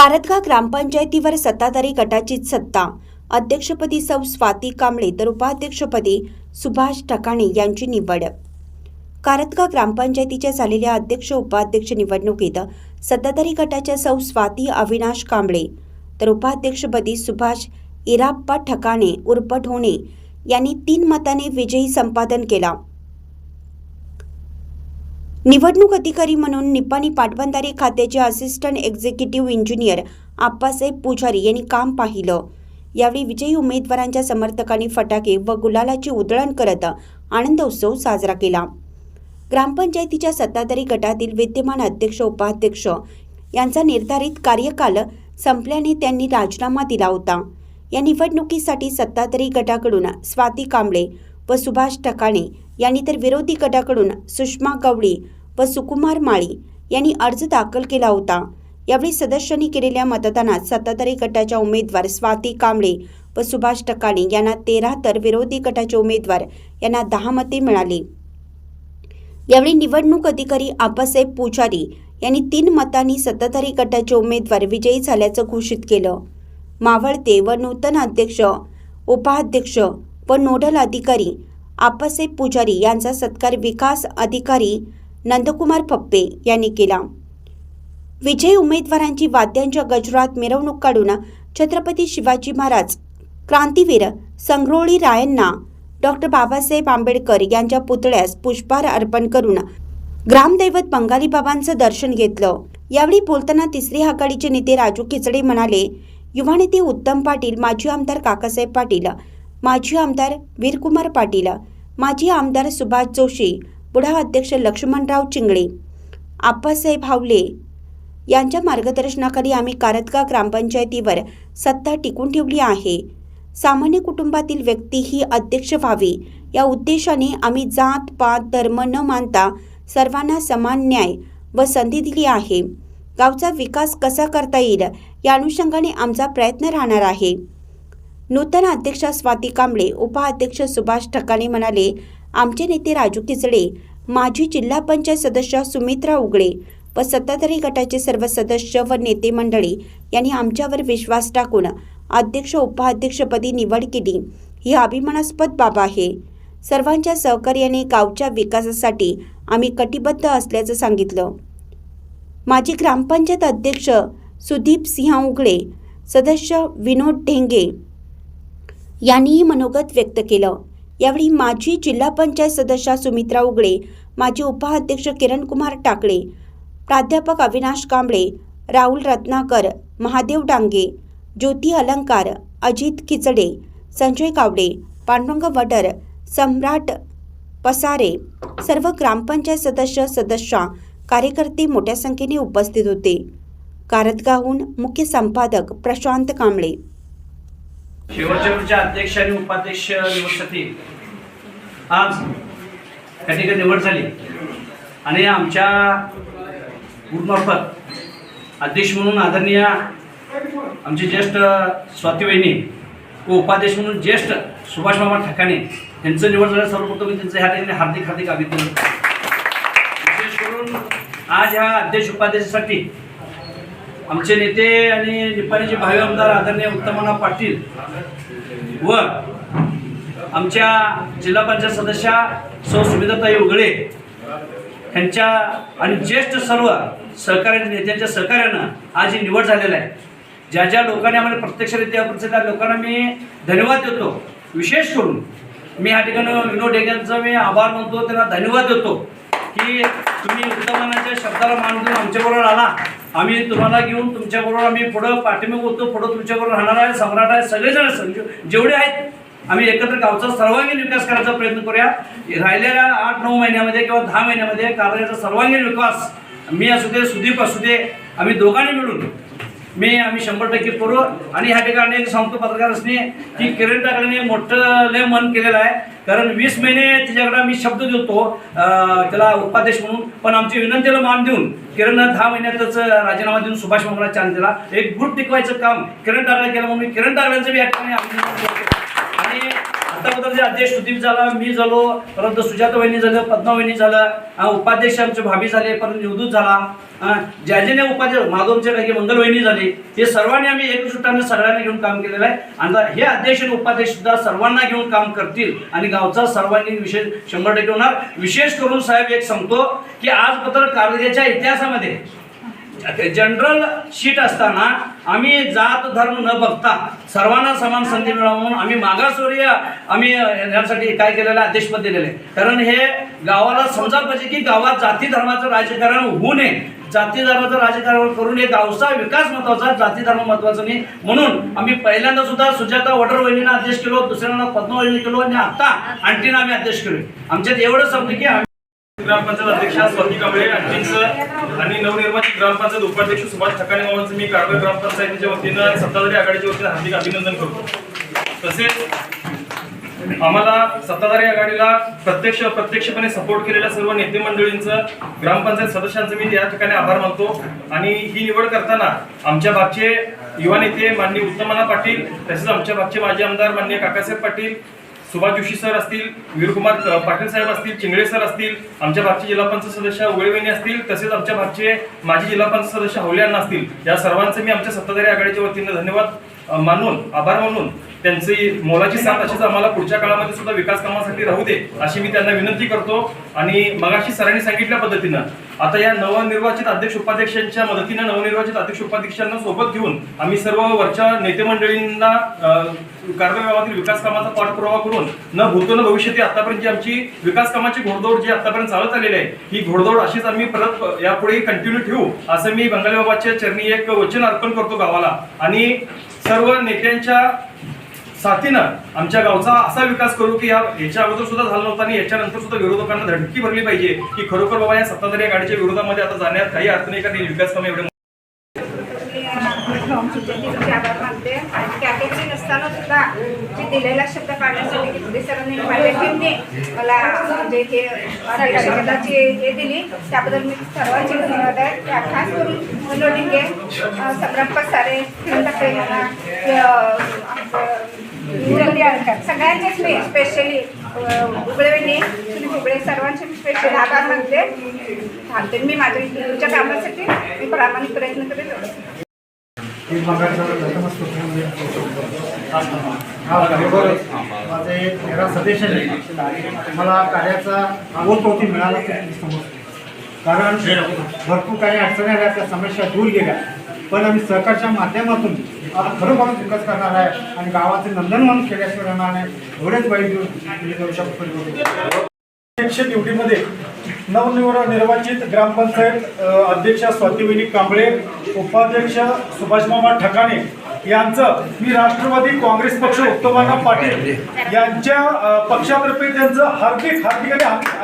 कारतगा ग्रामपंचायतीवर सत्ताधारी गटाचीच सत्ता. अध्यक्षपदी सौ स्वाती कांबळे तर उपाध्यक्षपदी सुभाष ठकाणे यांची निवड. कारतगा ग्रामपंचायतीच्या झालेल्या अध्यक्ष उपाध्यक्ष निवडणुकीत सत्ताधारी गटाच्या सौ स्वाती अविनाश कांबळे तर उपाध्यक्षपदी सुभाष इराप्पा ठकाणे उर्फ ढोणे यांनी तीन मताने विजयी संपादन केला. निवडणूक अधिकारी म्हणून निपाणी पाटबंधारे खात्याचे असिस्टंट एक्झिक्युटिव्ह इंजिनियर आप्पासाहेब पुजारी यांनी काम पाहिलं. यावेळी विजयी उमेदवारांच्या समर्थकांनी फटाके व गुलालाची उधळण करत आनंदोत्सव साजरा केला. ग्रामपंचायतीच्या सत्ताधारी गटातील विद्यमान अध्यक्ष उपाध्यक्ष यांचा निर्धारित कार्यकाल संपल्याने त्यांनी राजीनामा दिला होता. या निवडणुकीसाठी सत्ताधारी गटाकडून स्वाती कांबळे व सुभाष ठकाणे यांनी तर विरोधी गटाकडून सुषमा गवळी व सुकुमार माळी यांनी अर्ज दाखल केला होता. यावेळी सदस्यांनी केलेल्या मतदानात सत्ताधारी गटाच्या उमेदवार स्वाती कांबळे व सुभाष टकाणे यांना तेरा तर विरोधी गटाचे उमेदवार यांना दहा मते मिळाली. यावेळी निवडणूक अधिकारी आप्पासाहेब पुजारी यांनी तीन मतांनी सत्ताधारी गटाचे उमेदवार विजयी झाल्याचं घोषित केलं. मावळते व नूतन अध्यक्ष उपाध्यक्ष व नोडल अधिकारी आप्पासाहेब पुजारी यांचा सत्कार विकास अधिकारी नंदकुमार पप्पे यांनी केला. विजयी उमेदवारांची वाद्यांच्या गजरात मिरवणूक काढून छत्रपती शिवाजी महाराज क्रांतीवीर संग्रोळी रायांना डॉक्टर बाबासाहेब आंबेडकर यांच्या पुतळ्यास पुष्पहार अर्पण करून ग्रामदैवत बंगाली बाबांचं दर्शन घेतलं. यावेळी बोलताना तिसरी आघाडीचे नेते राजू खिचडे म्हणाले युवा नेते उत्तम पाटील माजी आमदार काकासाहेब पाटील माजी आमदार वीरकुमार पाटील माजी आमदार सुभाष जोशी बुढा अध्यक्ष लक्ष्मणराव चिंगळे आप्पासाहेब हावले यांच्या मार्गदर्शनाखाली आम्ही कारतगा ग्रामपंचायतीवर सत्ता टिकून ठेवली आहे. सामान्य कुटुंबातील व्यक्ती ही अध्यक्ष व्हावी या उद्देशाने आम्ही जात पात धर्म न मानता सर्वांना समान न्याय व संधी दिली आहे. गावचा विकास कसा करता येईल या अनुषंगाने आमचा प्रयत्न राहणार आहे. नूतन अध्यक्षा स्वाती कांबळे उपाध्यक्ष सुभाष ठकाणे म्हणाले आमचे नेते राजू किचडे माजी जिल्हा पंचायत सदस्य सुमित्रा उगळे व सत्ताधारी गटाचे सर्व सदस्य व नेते मंडळी यांनी आमच्यावर विश्वास टाकून अध्यक्ष उपाध्यक्षपदी निवड केली. ही अभिमानास्पद बाब आहे. सर्वांच्या सहकार्याने गावच्या विकासासाठी आम्ही कटिबद्ध असल्याचं सांगितलं. माजी ग्रामपंचायत अध्यक्ष सुदीप सिंह उगळे सदस्य विनोद ढेंगे यांनीही मनोगत व्यक्त केलं. यावेळी माजी जिल्हा पंचायत सदस्या सुमित्रा उगळे माजी उपाध्यक्ष किरण कुमार टाकळे प्राध्यापक अविनाश कांबळे राहुल रत्नाकर महादेव डांगे ज्योती अलंकार अजित खिचडे संजय कावडे पांडुरंग वडर सम्राट पसारे सर्व ग्रामपंचायत सदस्य सदस्या कार्यकर्ते मोठ्या संख्येने उपस्थित होते. कारतगावहून मुख्य संपादक प्रशांत कांबळे. शेवटच्या वेळच्या अध्यक्ष आणि उपाध्यक्ष निवडसाठी आज त्या ठिकाणी निवड झाली. आणि आमच्या ग्रुपमार्फत अध्यक्ष म्हणून आदरणीय आमचे ज्येष्ठ स्वाती वहिनी व उपाध्यक्ष म्हणून ज्येष्ठ सुभाष मामा यांचं निवड झालं सर्वप्रथम मी त्यांचं ह्या ठिकाणी हार्दिक हार्दिक अभिनंदन. विशेष करून आज ह्या अध्यक्ष उपाध्यक्षासाठी आमचे नेते आणि निपाणीचे भावी आमदार आदरणीय उत्तमना पाटील व आमच्या जिल्हा पंचायत सदस्या सौ सुविधाताई उगळे यांच्या आणि ज्येष्ठ सर्व सहकारी नेत्यांच्या सहकार्यानं आज ही निवड झालेला आहे. ज्या ज्या लोकांनी आम्हाला प्रत्यक्षरित्या आपण त्या लोकांना मी धन्यवाद देतो. विशेष करून मी ह्या ठिकाणी विनोद डेग्यांचा मी आभार मानतो त्यांना धन्यवाद देतो की तुम्ही उत्तमानाच्या शब्दाला मान देऊन आमच्याबरोबर आला. आम्ही तुम्हाला घेऊन तुमच्याबरोबर आम्ही पुढं पाठिंबा होतो पुढं तुमच्याबरोबर राहणार आहे सम्राट आहे सगळेजण जेवढे आहेत आम्ही एकत्र गावचा सर्वांगीण विकास करायचा प्रयत्न करूया. राहिलेल्या आठ नऊ महिन्यामध्ये किंवा दहा महिन्यामध्ये कार्याचा सर्वांगीण विकास मी असू दे सुदीप असू दे आम्ही दोघांनी मिळून मी आम्ही शंभर टक्के करू आणि ह्या ठिकाणी एक सांगतो पत्रकारांनी की किरण टाकल्याने मोठं लय मन केलेलं आहे. कारण वीस महिने तिच्याकडे आम्ही शब्द देतो त्याला उपाध्यक्ष म्हणून. पण आमची विनंतीला मान देऊन किरणनं दहा महिन्यातच राजीनामा देऊन सुभाष मामाला चान्स दिला एक गुट टिकवायचं काम किरण टाकला केलं म्हणून मी किरण टाकल्याचं बी या ठिकाणी आतापर्यंत जे अध्यक्ष सुदीप झाला मी झालो परंतु सुजाता वहिनी झालं पद्मा वहिनी झालं उपाध्यक्ष आमचे भाभी झाले परंतु निवडून झाला. अं, ज्या ज्याने उपाध्यक्ष माधवचे काही मंगल वहिनी झाली हे सर्वांनी आम्ही एकजुटाने सगळ्यांना घेऊन काम केलेलं आहे. आणि हे अध्यक्ष आणि उपाध्यक्ष सुद्धा सर्वांना घेऊन काम करतील आणि गावचा सर्वांगीण विशेष शंभर टक्के होणार. विशेष करून साहेब एक सांगतो की आज पत्र इतिहासामध्ये जनरल शीट असताना आम्ही जात धर्म न बघता सर्वांना समान संधी मिळावं म्हणून आम्ही मागासवर्य आम्ही यासाठी काय केलेलं आदेशपद दिलेले कारण हे गावाला समजा पाहिजे की गावात जाती धर्माचं राजकारण होऊ नये. जाती धर्माचं राजकारण करून हे गावचा विकास महत्त्वाचा जाती धर्म महत्त्वाचा नाही. म्हणून आम्ही पहिल्यांदा सुद्धा सुजाता वडर वहिनीला अध्यक्ष केलो दुसऱ्यांना पद्मवहिनी केलो आणि आता आणखीन आम्ही अध्यक्ष केलो आमच्यात एवढं समजलं की ग्रामपंचायत अध्यक्षा स्वाती कांबळे आणखीनचं आणि नवनिर्वाचित ग्रामपंचायत उपाध्यक्ष सुभाष ठकाणे मामांचं मी कारवाई ग्रामपंचायतीच्या वतीनं आणि सत्ताधारी आघाडीच्या वतीनं हार्दिक अभिनंदन करतो. तसेच आम्हाला सत्ताधारी आघाडीला प्रत्यक्ष अप्रत्यक्षपणे सपोर्ट केलेल्या सर्व नेते मंडळींचं ग्रामपंचायत सदस्यांचं मी या ठिकाणी आभार मानतो. आणि ही निवड करताना आमच्या भागचे युवा नेते माननीय उत्तमना पाटील तसेच आमच्या भागचे माजी आमदार माननीय काकासाहेब पाटील सुभाष जोशी सर असतील वीरकुमार पाटील साहेब असतील चिंगळे सर असतील आमच्या भागचे जिल्हा पंचायत सदस्य उगळवेणी असतील तसेच आमच्या भागचे माजी जिल्हा पंचायत सदस्य हवले असतील. या सर्वांचे मी आमच्या सत्ताधारी आघाडीच्या वतीने धन्यवाद मानून आभार मानून त्यांची मोलाची साथ अशीच आम्हाला पुढच्या काळामध्ये सुद्धा विकास कामासाठी राहू दे अशी मी त्यांना विनंती करतो. आणि मगाशी सरांनी सांगितल्या पद्धतीनं आता या नवनिर्वाचित अध्यक्ष उपाध्यक्षांच्या मदतीनं नवनिर्वाचित अध्यक्ष उपाध्यक्षांना सोबत घेऊन आम्ही सर्व वरच्या नेतेमंडळींना कार्यक्रमातील विकास कामाचा पाठपुरावा करून न भूतो न भविष्यती आतापर्यंत जी आमची विकास कामाची घोडदौड जी आतापर्यंत चालत आलेली आहे ही घोडदौड अशीच आम्ही परत यापुढे कंटिन्यू ठेवू असं मी बंगाली बाबाच्या चरणी एक वचन अर्पण करतो गावाला. आणि सर्व नेत्यांच्या साथीनं आमच्या गावचा असा विकास करू की या याच्या अगोदर सुद्धा झाला नव्हता आणि याच्यानंतर सुद्धा विरोधकांना धडकी भरली पाहिजे की खरोखर बाबा या सत्ताधारी गाडीच्या विरोधामध्ये आता जाण्यात काही अर्थ नाही का ते विकास कामे एवढे नसताना सुद्धा जे दिलेला शब्द काढण्यासाठी पुढे सरांनी टीमने मला म्हणजे हे हे दिली त्याबद्दल मी सर्वांचे धन्यवाद आहे खास करून लोटिंगे पसारे यांना सगळ्यांचेच मी स्पेशली उघडवेने सुनील उघडे सर्वांचे मी स्पेशल आभार मानते. थांबते मी माझ्या तुमच्या कामासाठी. मी प्रामाणिक प्रयत्न करेल माझे तेरा सदस्यांनी मला कार्याचा आवडतोती मिळाला ते समजतो कारण भरपूर काही अडचणी आल्या त्या समस्या दूर गेल्या. पण आम्ही सहकारच्या माध्यमातून आता खरोखर विकास करणार आहे आणि गावाचे नंदनवन केल्याशिवाय राहणार नाही एवढेच बाई देऊन जाऊ शकतो. अध्यक्ष ड्युटीमध्ये नवनिर्वा निर्वाचित ग्रामपंचायत अध्यक्ष अध्यक्षा स्वातीविनी कांबळे उपाध्यक्ष सुभाषमामा ठकाणे यांचं मी राष्ट्रवादी काँग्रेस पक्ष उत्तमाना पाटील यांच्या पक्षातर्फे त्यांचं हार्दिक हार्दिक आणि हार्दिक